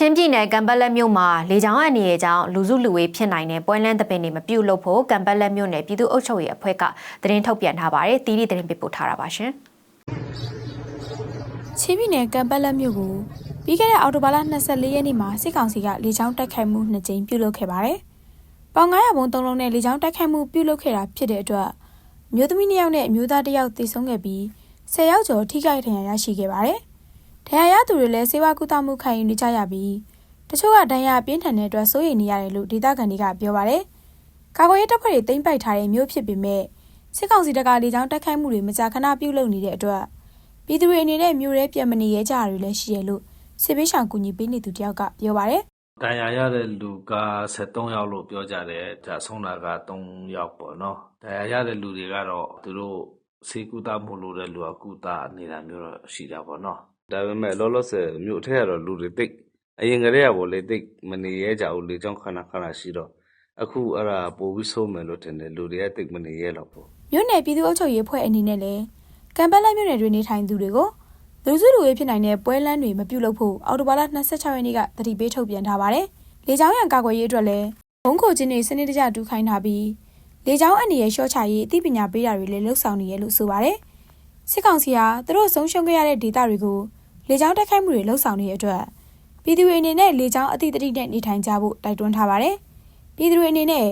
ချင်းပြည်နယ်ကံပတ်လက်မြို့မှာလေကြောင်းအန္တရာယ်ကြောင့်လူစုလူဝေးဖြစ်နိုင်တဲ့ပွဲလန်းသပင်တွေမပြုတ်လို့ဖို့ကံပတ်လက်မြို့နယ်ပြည်သူ့အုပ်ချုပ်ရေးအဖွဲ့ကသတင်းထုတ်ပြန်ထားပါတယ်။တီးတီသတင်းပေးပို့ထားတာပါရှင်။ချင်းပြည်နယ်ကံပတ်လက်မြို့ကိုပြီးခဲ့တဲ့အောက်တိုဘာလ24ရက်နေ့မှာစစ်ကောင်စီကလေကြောင်းတိုက်ခိုက်မှုနှစ်ကြိမ်ပြုလုပ်ခဲ့ပါတယ်။ပေါင်900ဘုံသုံးလုံးနဲ့လေကြောင်းတိုက်ခိုက်မှုပြုလုပ်ခဲ့တာဖြစ်တဲ့အတွက်အမျိုးသမီး2ယောက်နဲ့အမျိုးသား1ယောက်သေဆုံးခဲ့ပြီး10ယောက်ကျော်ထိခိုက်ဒဏ်ရာရရှိခဲ့ပါတယ်။ ဒဏ်ရာရသူတွေလည်းစေဝါကုသမှုခံယူနေကြရပြီးတချို့ကဒဏ်ရာပြင်းထန်တဲ့အတွက်စိုးရိမ်နေရတယ်လို့ဒေသခံတွေကပြောပါတယ်။ကာကွယ်ရေးတပ်ဖွဲ့တွေတင်ပိုက်ထားတဲ့မြို့ဖြစ်ပေမဲ့စစ်ကောင်စီတပ်ကလေကြောင်းတိုက်ခိုက်မှုတွေမကြာခဏပြုလုပ်နေတဲ့အတွက်ပြည်သူတွေအနေနဲ့မြို့ရဲပြန်မနေရကြတာတွေလည်းရှိရလို့စစ်ပေးဆောင်ကူညီပေးနေသူတယောက်ကပြောပါတယ်ဒဏ်ရာရတဲ့လူက73ယောက်လို့ပြောကြတယ်။ဒါဆုံးတာက3ယောက်ပေါ့နော်။ဒဏ်ရာရတဲ့လူတွေကတော့သူတို့စေကူတာမှုလို့တဲ့လူကကူတာနေတာမျိုးတော့ရှိတာပေါ့နော်။ ဒါပေမဲ့ လောလောဆယ် မြို့ထဲကတော့ လူတွေတိတ်အရင်ကတည်းကပေါ့လေတိတ်မနေရဲကြဘူး လေကြောင်း ခဏခဏရှိတော့ အခု အဲ့ဒါ ပိုပြီး ဆိုးမယ်လို့ထင်တယ် လူတွေကတိတ်မနေရဲတော့ဘူး။မြို့နယ် ပြည်သူ့အုပ်ချုပ်ရေးအဖွဲ့အနေနဲ့လည်းကံပက်လက်မြို့နယ်တွင်နေထိုင်သူတွေကို လူစုလူဝေးဖြစ်နိုင်တဲ့ ပွဲလမ်းတွေ မပြုလုပ်ဖို့ အော်တိုဘာလ26ရက်နေ့ကတတိပေးထုတ်ပြန်ထားပါတယ်။လေကြောင်းရန် ကာကွယ်ရေးအတွက်လည်းဘုံခိုချင်းတွေ စနစ်တကျ တူခိုင်းထားပြီး လေကြောင်းအန္တရာယ် လျှော့ချရေး အသိပညာပေးတာတွေလည်းလှုပ်ဆောင်နေရလို့ ဆိုပါတယ်။စစ်ကောင်စီဟာ သူတို့ ဆုံးရှုံးခဲ့ရတဲ့ ဒေသတွေကို လေကြောင်းတိုက်ခိုက်မှုတွေလှုပ်ဆောင်နေတဲ့အတွက်ပြည်သူတွေအနေနဲ့လေကြောင်းအသိတတိနဲ့နေထိုင်ကြဖို့တိုက်တွန်းထားပါတယ်။ပြည်သူတွေအနေနဲ့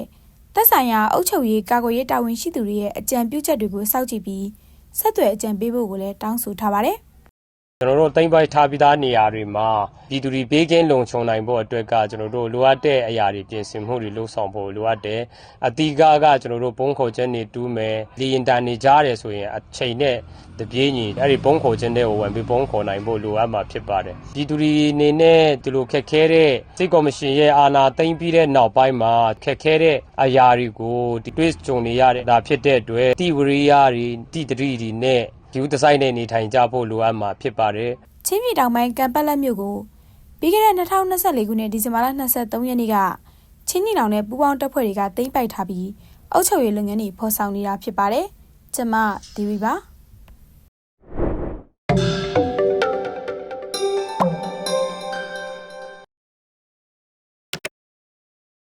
သက်ဆိုင်ရာအုပ်ချုပ်ရေးကာကွယ်ရေးတာဝန်ရှိသူတွေရဲ့အကြံပြုချက်တွေကိုစောင့်ကြည့်ပြီးဆက်သွယ်အကြံပေးဖို့ကိုလည်းတောင်းဆိုထားပါတယ်။ ကျွန်တော်တို့တင်ပိုက်ထားပြီးသားနေရာတွေမှာပြည်သူတွေဘေးကင်းလုံခြုံနိုင်ဖို့အတွက်ကကျွန်တော်တို့လိုအပ်တဲ့အရာတွေပြင်ဆင်မှုတွေလှုပ်ဆောင်ဖို့လိုအပ်တယ်အတိကကကျွန်တော်တို့ဘုံခေါ်ချက်နေတူးမယ်လီအင်တာနေကြားတယ်ဆိုရင်အချိန်နဲ့တပြေးညီအဲ့ဒီဘုံခေါ်ချက်တွေကိုဝင်ပြီးဘုံခေါ်နိုင်ဖို့လိုအပ်မှာဖြစ်ပါတယ်ပြည်သူတွေအနေနဲ့ဒီလိုခက်ခဲတဲ့စိတ်ကော်မရှင်ရဲ့အာဏာသိမ်းပြီးတဲ့နောက်ပိုင်းမှာခက်ခဲတဲ့အရာတွေကိုဒီတွေ့ကြုံနေရတဲ့ဒါဖြစ်တဲ့အတွက်တိဝရိယတွေတိတတိတွေနဲ့ ဒီဥဒဆိုင်နဲ့နေထိုင်ကြဖို့လိုအပ်မှာဖြစ်ပါတယ်ချင်းပြည်တောင်ပိုင်းကံပတ်လက်မြို့ကိုပြီးခဲ့တဲ့2024ခုနှစ်ဒီဇင်ဘာလ23ရက်နေ့ကချင်းနီလောင်နဲ့ပူးပေါင်းတပ်ဖွဲ့တွေကသိမ်းပိုက်ထားပြီးအုပ်ချုပ်ရေးလုပ်ငန်းတွေဖော်ဆောင်နေတာဖြစ်ပါတယ်။ကျမဒီဝီပါ